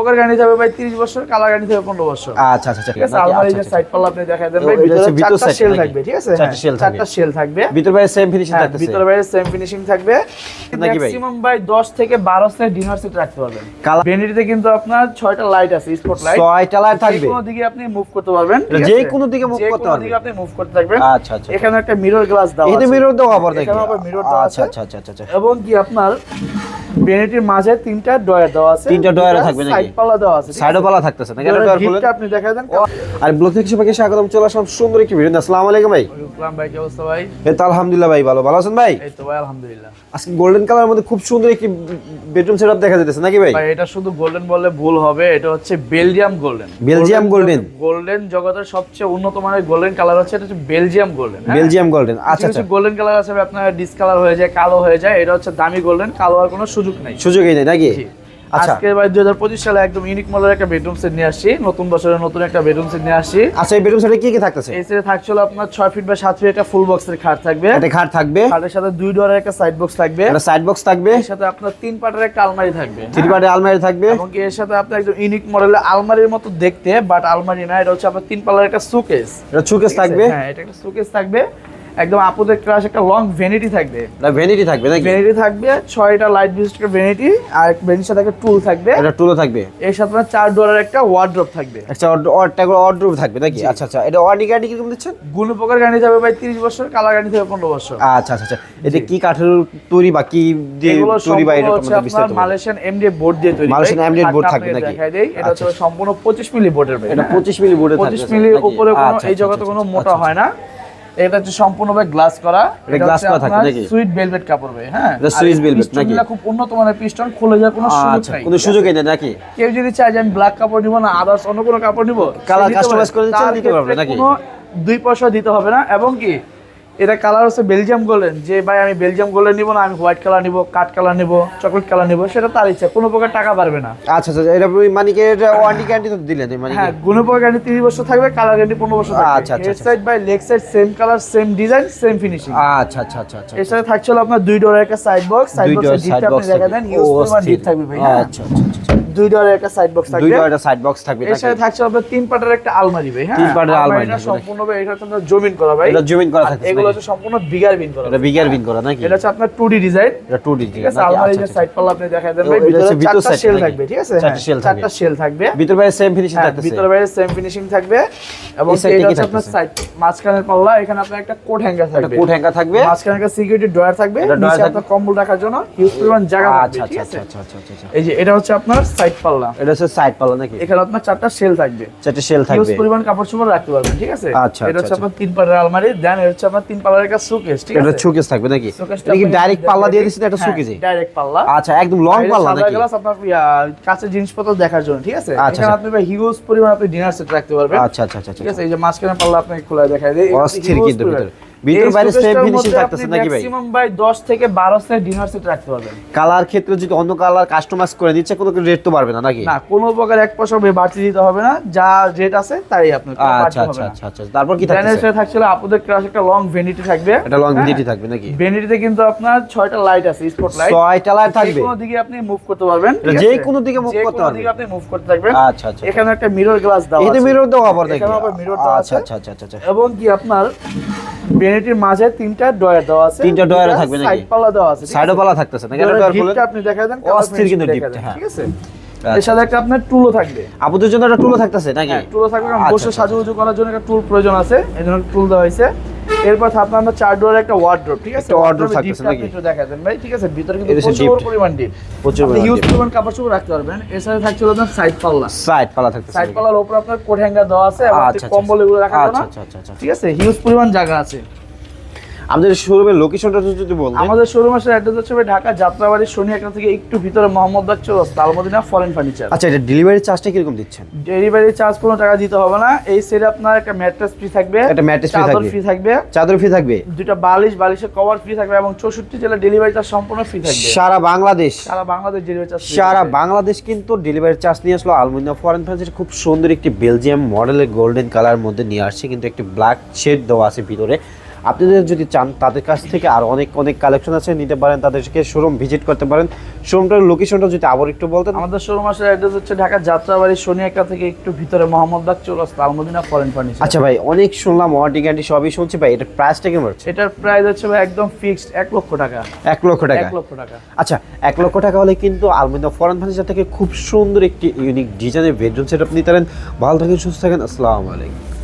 পোকার যাবে ভাই 30 বছর কালার যাবে 15 বছর। আচ্ছা আচ্ছা ঠিক ঠিক আছে? আলমারি যে সাইড পাল্লা আপনি দেন ভাই ভিতরে চারটা শেল থাকবে ঠিক আছে? চারটা থাকবে। চারটা শেল থাকবে। ভিতর বাইরে সেম ফিনিশিং থাকতেছে। ভিতরে বাইরে সেম ফিনিশিং থাকবে। ম্যাক্সিমাম ভাই? 10 থেকে 12 সেট ডিনার সেট রাখতে পারবেন। ভেনিটিতে কিন্তু আপনার 6টা লাইট আছে স্পট লাইট ছয়টা লাইট থাকবে। কোনো দিকে আপনি মুভ করতে পারবেন যে? কোনো দিকে যে করতে পারবেন। দিকে আপনি মুভ করতে থাকবেন। আচ্ছা আচ্ছা এখানে একটা মিরর গ্লাস তো আছে। মিরর দেওয়া আবার দেখি। এখানে আবার আচ্ছা আছে। আচ্ছা আচ্ছা আচ্ছা আচ্ছা। এবং কি আপনার ভেনিটির মাঝে তিনটা ডয়ার দেওয়া আছে। তিনটা ডয়ার থাকবে নাকি? সাইড পাল্লা দেওয়া আছে ঠিক সাইডও পালা থাকতেছে নাকি? এটা ডয়ার খুলে আপনি দেখাই দেন আর ব্লগ থেকে সবাইকে স্বাগতম চলে আসলাম সুন্দর একটি ভিডিও আসসালামু আলাইকুম ভাই। ইসলাম ভাই কি অবস্থা ভাই? এই তো আলহামদুলিল্লাহ ভাই ভালো। ভালো আছেন ভাই? এই তো ভাই আলহামদুলিল্লাহ। আজকে গোল্ডেন কালারের মধ্যে খুব সুন্দর একটি বেডরুম সেটআপ দেখা যাচ্ছে নাকি ভাই? ভাই এটা শুধু গোল্ডেন বললে ভুল হবে এটা হচ্ছে Belgium golden Belgium golden golden জগতের সবচেয়ে উন্নত মানের গোল্ডেন কালার হচ্ছে এটা হচ্ছে বেলজিয়াম গোল্ডেন বেলজিয়াম গোল্ডেন আচ্ছা আচ্ছা। গোল্ডেন কালার আছে আপনার ডিসকালার হয়ে যায় কালো হয়ে যায় এটা হচ্ছে দামি গোল্ডেন কালো আর কোনো সুযোগ নাই। সুযোগই নেই নাকি। আচ্ছা। আজকে ভাই দুই হাজার পঁচিশ সালে একদম ইউনিক মডেলের একটা বেডরুম সেট নিয়ে আসছি নতুন বছরের নতুন একটা বেডরুম সেট নিয়ে আসছি। আচ্ছা এই বেডরুম সেটে কি কি থাকতেছে? এই সেটে থাকছিল আপনার ছয় ফিট বা সাত ফিট একটা ফুল বক্সের খাট থাকবে। একটা খাট থাকবে। খাটের সাথে দুই ডোরের একটা সাইড বক্স থাকবে। একটা সাইড বক্স থাকবে। এর সাথে আপনার তিন পাটের একটা আলমারি থাকবে। থ্রি পার্টে আলমারি থাকবে। এবং এর সাথে আপনার একদম ইউনিক মডেলের আলমারির মতো দেখতে বাট আলমারি না এটা হচ্ছে আপনার তিন পাল্লার একটা সুকেস এটা সুকেস থাকবে। হ্যাঁ এটা একটা সুকেস থাকবে। একদম আপুদের ক্লাস একটা লং ভ্যানিটি থাকবে। এটা ভ্যানিটি থাকবে নাকি? ভ্যানিটি থাকবে ছয়টা লাইট বিশিষ্ট ভ্যানিটি আর ভ্যানিটির সাথে একটা টুল থাকবে। এটা টুলও থাকবে। এর সাথে আপনার চার ডলার একটা ওয়ার্ড্রপ থাকবে। একটা অর্ডার অর্ডার থাকবে নাকি? আচ্ছা আচ্ছা। এটা অর্ডি গাড়ি কীরকম দিচ্ছেন? গুলো প্রকার গাড়ি যাবে ভাই তিরিশ বছর কালার গাড়ি যাবে পনেরো বছর। আচ্ছা আচ্ছা আচ্ছা। এটা কি কাঠের তৈরি বা কি দিয়ে এগুলো তৈরি বা এটা আপনার বিস্তারিত বলো। মালয়েশিয়ান এমডিএফ বোর্ড দিয়ে তৈরি মালয়েশিয়ান ভাই। MDF বোর্ড থাকবে নাকি? দেখাই দেই এটা হচ্ছে আচ্ছা। সম্পূর্ণ 25 মিলি বোর্ডের ভাই এটা হ্যাঁ? 25 মিলি বোর্ডে 25 মিলির উপরে কোনো এই জগতে কোনো মোটা হয় না। এটা হচ্ছে সম্পূর্ণভাবে গ্লাস করা এটা গ্লাস করা থাকে নাকি? সুইট ভেলভেট কাপড় ভাই হ্যাঁ এটা Swiss ভেলভেট নাকি? এটা খুব উন্নত মানের পিস্টন খুলে যাওয়ার কোনো সুযোগ আচ্ছা নাই কোনো সুযোগ নেই নাকি কেউ যদি চায় যে আমি ব্ল্যাক কাপড় নিব না আদার্স অন্য কোনো কাপড় নিব কালার পারে। করে দিতে পারবে নাকি? কোনো দুই পয়সা দিতে হবে না এবং কি এটা কালার হচ্ছে বেলজিয়াম গোল্ডেন যে ভাই আমি বেলজিয়াম গোল্ডেন নিব না আমি হোয়াইট কালার নিব কাঠ কালার নিব চকলেট কালার নিব সেটা তার ইচ্ছা। কোনো প্রকার টাকা পারবে না। আচ্ছা আচ্ছা এটা মানে কি এটা ওয়ারেন্টি গ্যারান্টি তো দিলেন মানে হ্যাঁ গুণে প্রকার গ্যারান্টি তিরিশ বছর থাকবে কালার গ্যারান্টি পনেরো বছর থাকবে। আচ্ছা, আচ্ছা, side by leg side same colour same design same finishing আচ্ছা আচ্ছা আচ্ছা আচ্ছা এর সাথে থাকছিল আপনার দুই ডলার একটা সাইড বক্স সাইড সাইড ডিপটা আপনি বক্স দেখা দেন ইউজ পরিমাণ ডিপ থাকবে ভাই হ্যাঁ। আচ্ছা আচ্ছা আচ্ছা। দুই ডলার একটা সাইড বক্স দুই থাকবে। ডোর একটা সাইড বক্স থাকবে এর সাথে থাকছে আপনার তিন পাটের একটা আলমারি ভাই হ্যাঁ? তিন পাটের আলমারি থাকবে। সম্পূর্ণভাবে এটা আপনার জমিন করা ভাই। এটা জুমিন করা থাকবে এগুলো হচ্ছে সম্পূর্ণ বিগার বিন করা। এটা বিগার বিন করা নাকি? এটা হচ্ছে আপনার 2D ডিজাইন এটা 2D ঠিক আছে? আলমারি যে সাইড পাল্লা আপনি দেখাই দেন ভাই ভিতরে চারটা শেল থাকবে ঠিক আছে? চারটা হ্যাঁ, থাকবে। শেল থাকবে। ভিতর বাইরে সেম ফিনিশিং থাকতেছে। ভিতরে বাইরে সেম ফিনিশিং থাকবে এবং এটা হচ্ছে আপনার সাইড মাঝখানের পাল্লা এখানে আপনার একটা কোট হ্যাঙ্গার একটা থাকবে। কোট হ্যাঙ্গার থাকবে। মাঝখানে একটা সিকিউরিটি ড্রয়ার থাকবে। নিচে থাকবে। আপনার কম্বল রাখার জন্য হিউজ পরিমাণ জায়গা থাকবে আচ্ছা আচ্ছা আচ্ছা আচ্ছা আচ্ছা আচ্ছা। এই যে এটা হচ্ছে আপনার সাইড পাল্লা। এটা হচ্ছে সাইড পাল্লা নাকি? এখানে আপনার চারটা শেল থাকবে। চারটে হিউজ থাকবে। পরিমাণ কাপড় চোপড় রাখতে পারবেন ঠিক আছে? আচ্ছা, এটা হচ্ছে আচ্ছা, আপনার তিন পাল্লার আলমারি দেন এটা হচ্ছে আপনার তিন পাল্লার একটা সুকেস ঠিক এটা আছে? শোকেস থাকবে নাকি? এটা কি ডাইরেক্ট পাল্লা দিয়ে দিছেন একটা হ্যাঁ, শোকেসে ডাইরেক্ট পাল্লা। আচ্ছা একদম লং পাল্লা নাকি? গ্লাস আপনার কাঁচের জিনিসপত্র দেখার জন্য ঠিক আছে? আচ্ছা, এখানে আচ্ছা। আপনি হিউজ পরিমাণ আপনি ডিনার সেট রাখতে পারবেন। আচ্ছা আচ্ছা আচ্ছা ঠিক আছে এই যে মাঝখানে পাল্লা আপনাকে খোলা দেখাই দেয় অস্থির কিন্তু ভিতরে। ভিতরে বাইরে same finishing থাকতেছে নাকি ভাই? ম্যাক্সিমাম ভাই 10 থেকে 12 সেট ডিনার সেট রাখতে পারবেন। কালার ক্ষেত্রে যদি অন্য কালার কাস্টমাইজ করে দিচ্ছে কোনো রেট তো পারবে না নাকি? না কোনো প্রকার এক পয়সা বাড়তি দিতে হবে না। যা রেট আছে তাই আপনার আচ্ছা আচ্ছা আচ্ছা আচ্ছা। তারপর কি থাকছে সাথে থাকছিল আপুদের ক্লাস একটা লং ভেনিটি থাকবে। এটা লং। ভিডিটি থাকবে নাকি? ভেনিটিতে কিন্তু আপনার ছয়টা লাইট আছে স্পট লাইট ছয়টা লাইট থাকবে? কোনো দিকে আপনি মুভ করতে পারবেন এটা যে কোনো দিকে যে করতে পারবেন। আপনি মুভ করতে থাকবেন। আচ্ছা আচ্ছা এখানে একটা মিরর গ্লাস তো আছে। মিরর দেওয়া আবার দেখি। এখানে আবার আচ্ছা আছে। আচ্ছা আচ্ছা আচ্ছা আচ্ছা। এবং কি আপনার মাঝে তিনটা ডয়ার দেওয়া আছে তিনটা ডয়ার থাকবে নাকি? সাইড পাল্লা দেওয়া আছে পালা থাকতেছে নাকি? এটা ডয়ার খুলে আপনি দেখাই দেন অস্থির কিন্তু ডিপটা, হ্যাঁ। ঠিক আছে? আচ্ছা। এর সাথে একটা আপনার টুলও থাকবে। আপুদের জন্য একটা টুলও থাকতেছে নাকি? হ্যাঁ টুলও থাকবে আচ্ছা, বসে আচ্ছা, সাজুগুজু করার জন্য একটা টুল প্রয়োজন আছে এই জন্য টুল দেওয়া হয়েছে। এরপর আপনার চার ডোরের একটা ঠিক আছে? থাকতেছে নাকি? একটু দেখা দেন ভাই ঠিক আছে? ভিতরে কিন্তু প্রচুর পরিমাণ ডিপ প্রচুর পরিমাণ হিউজ পরিমাণ কাপড় চোপড় রাখতে পারবেন। এর সাথে থাকছে আপনার সাইড পাল্লা সাইড পালা থাকতেছে সাইড? পাল্লার উপর আপনার কোট হ্যাঙ্গার দেওয়া আছে এবং কম্বল এগুলো আচ্ছা আচ্ছা ঠিক আছে? হিউজ পরিমাণ জায়গা আছে। আমাদের শোরুমের লোকেশনটা যদি বলতেন। আমাদের শোরুম আছে অ্যাড্রেস হচ্ছে ভাই ঢাকা যাত্রাবাড়ি শনি একটা থেকে একটু ভিতরে মোহাম্মদ বাগ চৌরাস্তা আলমদিনা ফরেন ফার্নিচার আচ্ছা এটা ডেলিভারি চার্জটা কীরকম দিচ্ছেন? ডেলিভারি চার্জ কোনো টাকা দিতে হবে না। এই সেটে আপনার একটা ম্যাট্রেস ফ্রি থাকবে একটা free চাদর থাকবে। ফ্রি থাকবে। চাদর ফ্রি থাকবে? দুটা বালিশ বালিশের কভার ফ্রি থাকবে এবং চৌষট্টি জেলা ডেলিভারি চার্জ সম্পূর্ণ ফ্রি থাকবে। সারা বাংলাদেশ? সারা বাংলাদেশ ডেলিভারি চার্জ সারা বাংলাদেশ কিন্তু ডেলিভারি চার্জ নিয়ে আসলো আলমিনিয়াম ফরেন ফার্নিচার খুব সুন্দর একটি বেলজিয়াম মডেলের গোল্ডেন কালার মধ্যে নিয়ে আসছে। কিন্তু একটি ব্ল্যাক শেড দেওয়া আছে ভিতরে। আপনাদের যদি চান তাদের কাছ থেকে আর অনেক অনেক কালেকশন আছে নিতে পারেন তাদেরকে শোরুম ভিজিট করতে পারেন। শোরুমটার লোকেশনটা যদি আবার একটু বলতেন। আমাদের শোরুম আসলে অ্যাড্রেস হচ্ছে ঢাকা যাত্রাবাড়ি শনিয়াকা থেকে একটু ভিতরে মোহাম্মদবাগ চৌরাস্তা আলমদিনা ফরেন ফার্নিচার আচ্ছা ভাই অনেক শুনলাম ওয়ারেন্টি গ্যারান্টি সবই শুনছি ভাই এটার প্রাইসটা কেমন হচ্ছে? এটার প্রাইস হচ্ছে ভাই একদম ফিক্সড এক লক্ষ টাকা। এক লক্ষ টাকা। এক লক্ষ টাকা। আচ্ছা এক লক্ষ টাকা হলে কিন্তু আলমিনা ফরেন ফার্নিচার থেকে খুব সুন্দর একটি ইউনিক ডিজাইনের বেডরুম সেট আপনি নিতে পারেন। ভালো থাকেন সুস্থ থাকেন আসসালামু আলাইকুম।